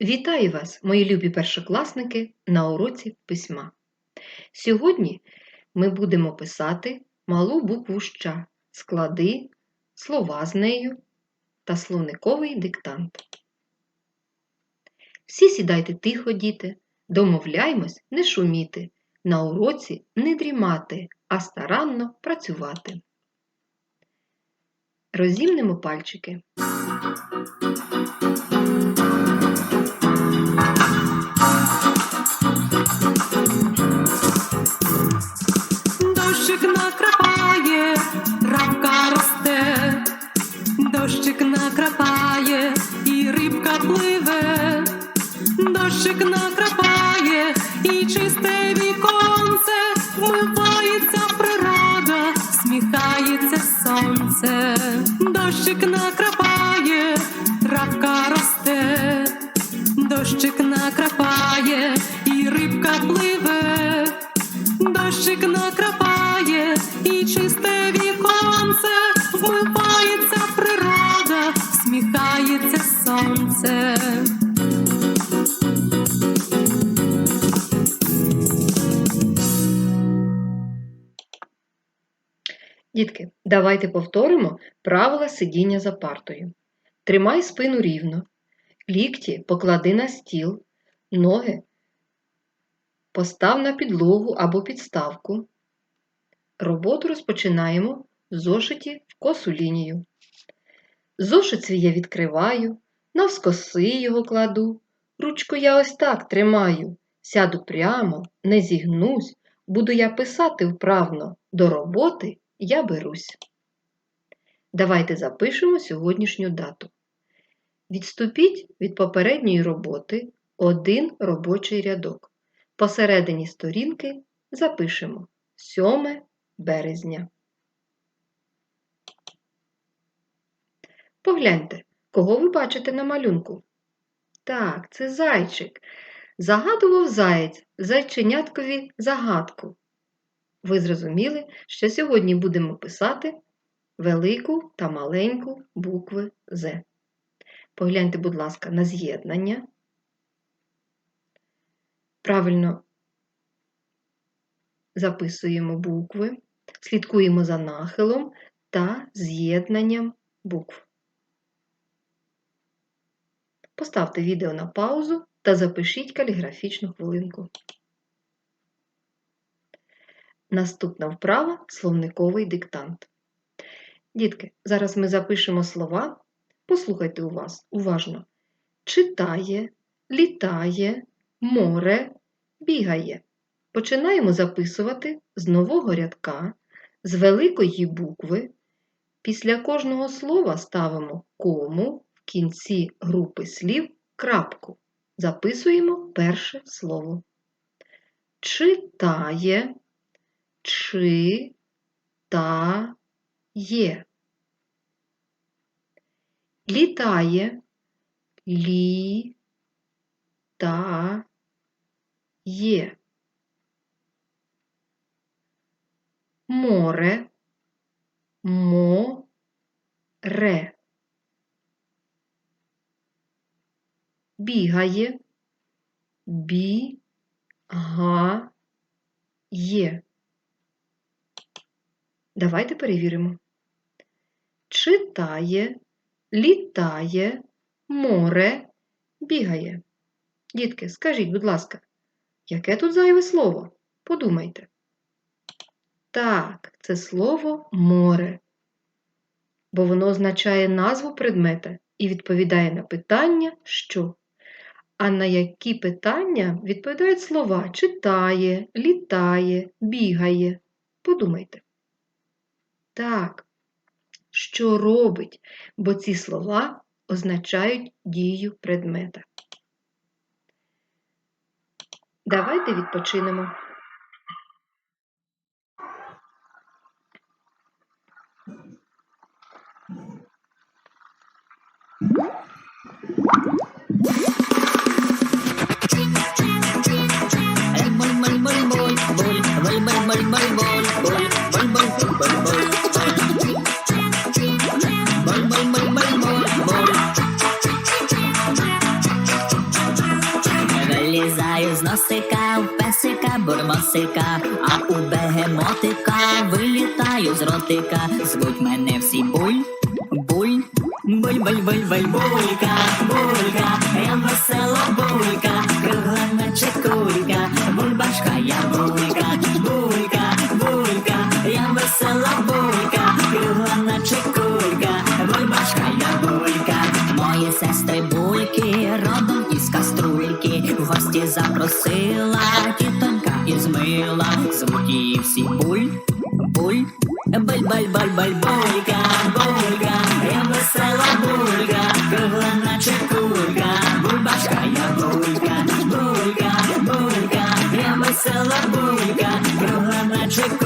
Вітаю вас, мої любі першокласники, на уроці письма. Сьогодні ми будемо писати малу букву «щ», склади, слова з нею та словниковий диктант. Всі сідайте тихо, діти, домовляймось не шуміти, на уроці не дрімати, а старанно працювати. Розімнемо пальчики. Давайте повторимо правила сидіння за партою. Тримай спину рівно, лікті поклади на стіл, ноги постав на підлогу або підставку. Роботу розпочинаємо в зошиті в косу лінію. Зошит свій я відкриваю, навскоси його кладу, ручку я ось так тримаю, сяду прямо, не зігнусь, буду я писати вправно, до роботи я берусь. Давайте запишемо сьогоднішню дату. Відступіть від попередньої роботи один робочий рядок. Посередині сторінки запишемо 7 березня. Погляньте, кого ви бачите на малюнку? Так, це зайчик. Загадував заєць зайченяткові загадку. Ви зрозуміли, що сьогодні будемо писати велику та маленьку букви З. Погляньте, будь ласка, на з'єднання. Правильно записуємо букви, слідкуємо за нахилом та з'єднанням букв. Поставте відео на паузу та запишіть каліграфічну хвилинку. Наступна вправа словниковий диктант. Дітки, зараз ми запишемо слова. Послухайте у вас уважно. Читає, літає, море, бігає. Починаємо записувати з нового рядка, з великої букви. Після кожного слова ставимо кому в кінці групи слів крапку. Записуємо перше слово. Читає, чи та є. Літає, лі та є. Море, море. Бігає, бігає. Давайте перевіримо. Читає, літає, море, бігає. Дітки, скажіть, будь ласка, яке тут зайве слово? Подумайте. Так, це слово море, бо воно означає назву предмета і відповідає на питання що. А на які питання відповідають слова читає, літає, бігає. Подумайте так, що робить, бо ці слова означають дію предмета. Давайте відпочинемо. Bye, bye, bye. Бурмосика, а у бегемотика вилітаю з ротика. Звуть мене всі буль, буль, буль, буль, буль, буль, булька, булька, я весела булька, кругла наче кулька, бульбашка я булька, весела булька, кругла наче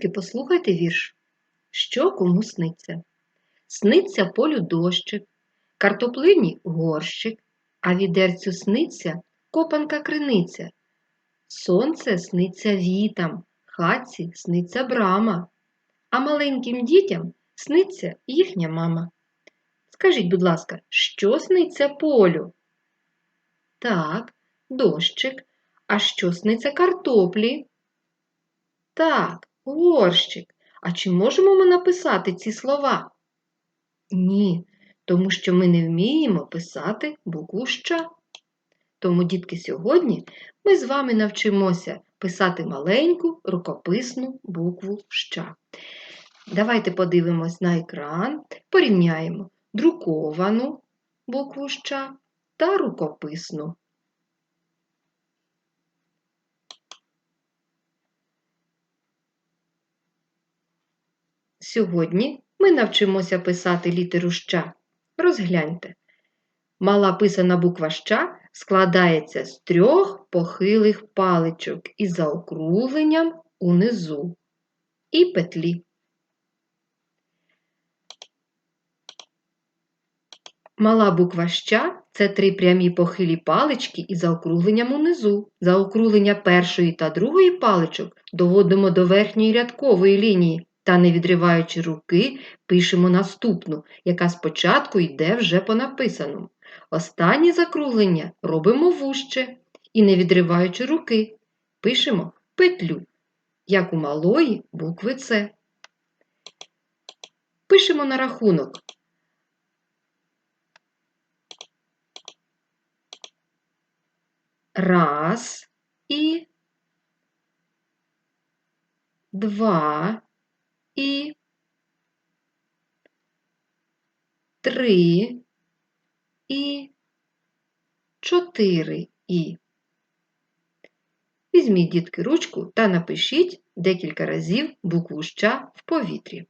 Дітки, послухайте вірш. Що кому сниться? Сниться полю дощик, картоплині горщик, а відерцю сниться копанка криниця. Сонце сниться вітам, хатці сниться брама, а маленьким дітям сниться їхня мама. Скажіть, будь ласка, що сниться полю? Так, дощик. А що сниться картоплі? Так, горщик. А чи можемо ми написати ці слова? Ні, тому що ми не вміємо писати букву «щ». Тому, дітки, сьогодні ми з вами навчимося писати маленьку рукописну букву «щ». Давайте подивимось на екран, порівняємо друковану букву «щ» та рукописну. Сьогодні ми навчимося писати літеру «щ». Розгляньте. Мала писана буква «щ» складається з трьох похилих паличок із заокругленням унизу і петлі. Мала буква «щ» – це три прямі похилі палички із заокругленням унизу. Заокруглення першої та другої паличок доводимо до верхньої рядкової лінії та, не відриваючи руки, пишемо наступну, яка спочатку йде вже по написаному. Останнє закруглення робимо вужче і, не відриваючи руки, пишемо петлю, як у малої букви С. Пишемо на рахунок. Раз і два і три і чотири і. Візьміть, дітки, ручку та напишіть декілька разів букву «щ» в повітрі.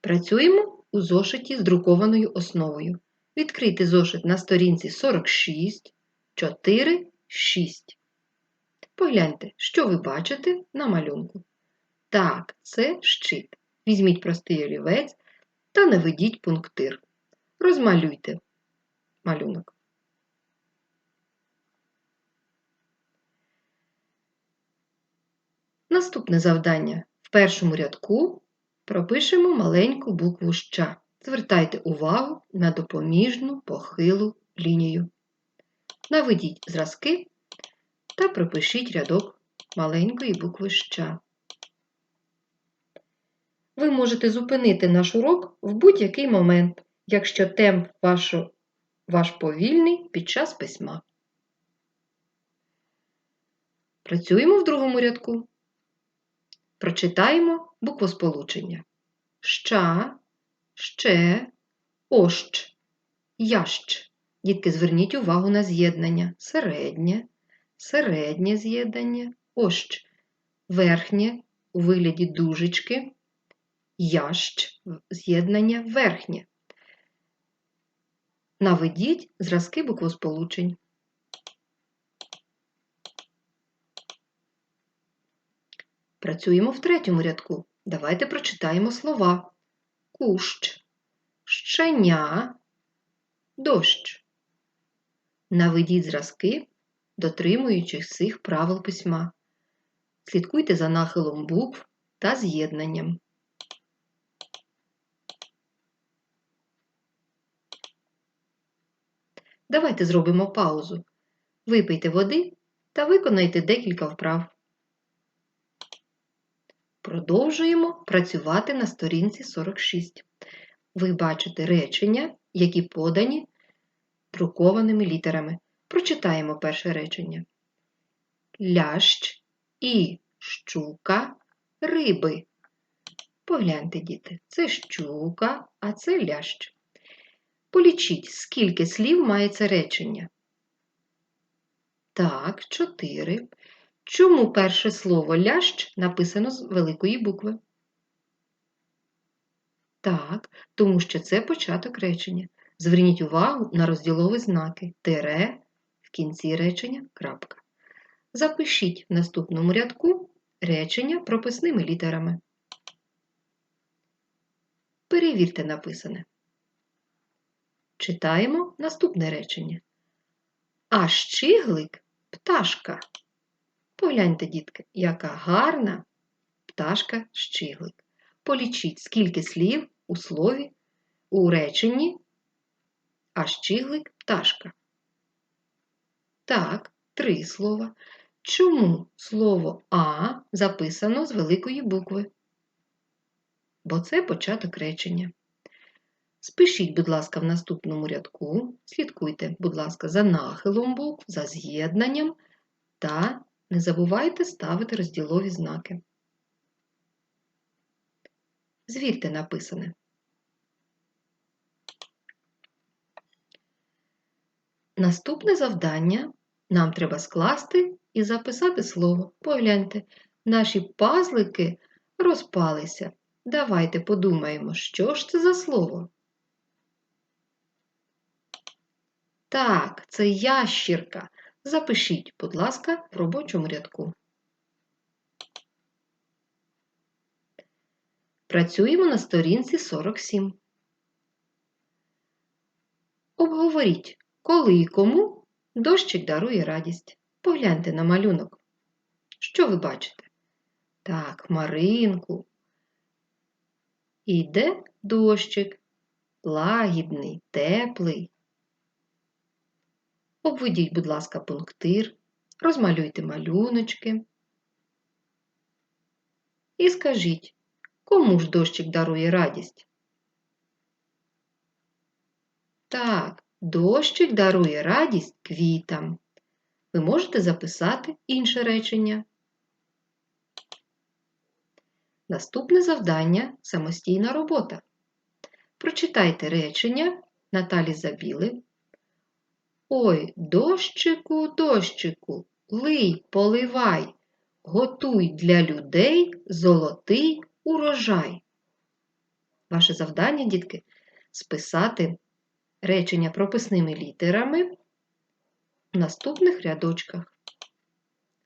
Працюємо у зошиті з друкованою основою. Відкрийте зошит на сторінці 46, 4, 6. Погляньте, що ви бачите на малюнку. Так, це щит. Візьміть простий олівець та наведіть пунктир. Розмалюйте малюнок. Наступне завдання. В першому рядку пропишемо маленьку букву «щ». Звертайте увагу на допоміжну похилу лінію. Наведіть зразки та пропишіть рядок маленької букви «щ». Ви можете зупинити наш урок в будь-який момент, якщо темп вашу, ваш повільний під час письма. Працюємо в другому рядку. Прочитаємо буквосполучення. Ща, ще, ощ, ящ. Дітки, зверніть увагу на з'єднання. Середнє, середнє з'єднання, ощ, верхнє у вигляді дужечки, ящ, з'єднання верхнє. Наведіть зразки буквосполучень. Працюємо в третьому рядку. Давайте прочитаємо слова. Кущ, щеня, дощ. Наведіть зразки, дотримуючись цих правил письма. Слідкуйте за нахилом букв та з'єднанням. Давайте зробимо паузу. Випийте води та виконайте декілька вправ. Продовжуємо працювати на сторінці 46. Ви бачите речення, які подані друкованими літерами. Прочитаємо перше речення. Лящ і щука риби. Погляньте, діти, це щука, а це лящ. Полічіть, скільки слів має це речення. Так, чотири. Чому перше слово лящ написано з великої букви? Так, тому що це початок речення. Зверніть увагу на розділові знаки тире в кінці речення крапка. Запишіть в наступному рядку речення прописними літерами. Перевірте написане. Читаємо наступне речення. А щиглик пташка. Погляньте, дітки, яка гарна пташка щиглик. Полічіть, скільки слів у слові, у реченні, а щиглик пташка. Так, три слова. Чому слово А записано з великої букви? Бо це початок речення. Спишіть, будь ласка, в наступному рядку. Слідкуйте, будь ласка, за нахилом букв, за з'єднанням та не забувайте ставити розділові знаки. Звідти написане. Наступне завдання нам треба скласти і записати слово. Погляньте, наші пазлики розпалися. Давайте подумаємо, що ж це за слово. Так, це ящірка. Запишіть, будь ласка, в робочому рядку. Працюємо на сторінці 47. Обговоріть, коли і кому дощик дарує радість. Погляньте на малюнок. Що ви бачите? Так, хмаринку. Іде дощик, лагідний, теплий. Обведіть, будь ласка, пунктир, розмалюйте малюночки. І скажіть, кому ж дощик дарує радість? Так, дощик дарує радість квітам. Ви можете записати інше речення. Наступне завдання самостійна робота. Прочитайте речення Наталі Забіли. Ой, дощику, дощику, лий, поливай, готуй для людей золотий урожай. Ваше завдання, дітки, списати речення прописними літерами в наступних рядочках.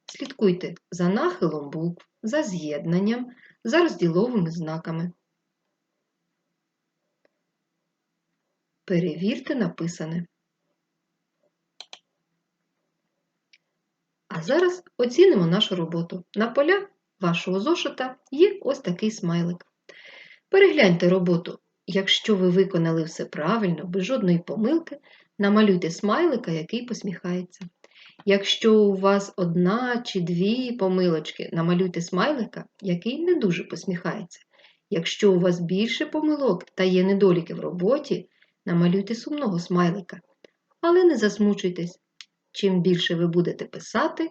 Слідкуйте за нахилом букв, за з'єднанням, за розділовими знаками. Перевірте написане. А зараз оцінимо нашу роботу. На полях вашого зошита є ось такий смайлик. Перегляньте роботу, Якщо ви виконали все правильно, без жодної помилки, намалюйте смайлика, який посміхається. Якщо у вас одна чи дві помилочки, намалюйте смайлика, який не дуже посміхається. Якщо у вас більше помилок та є недоліки в роботі, намалюйте сумного смайлика. Але не засмучуйтесь. Чим більше ви будете писати,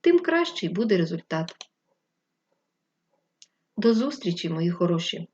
тим кращий буде результат. До зустрічі, мої хороші!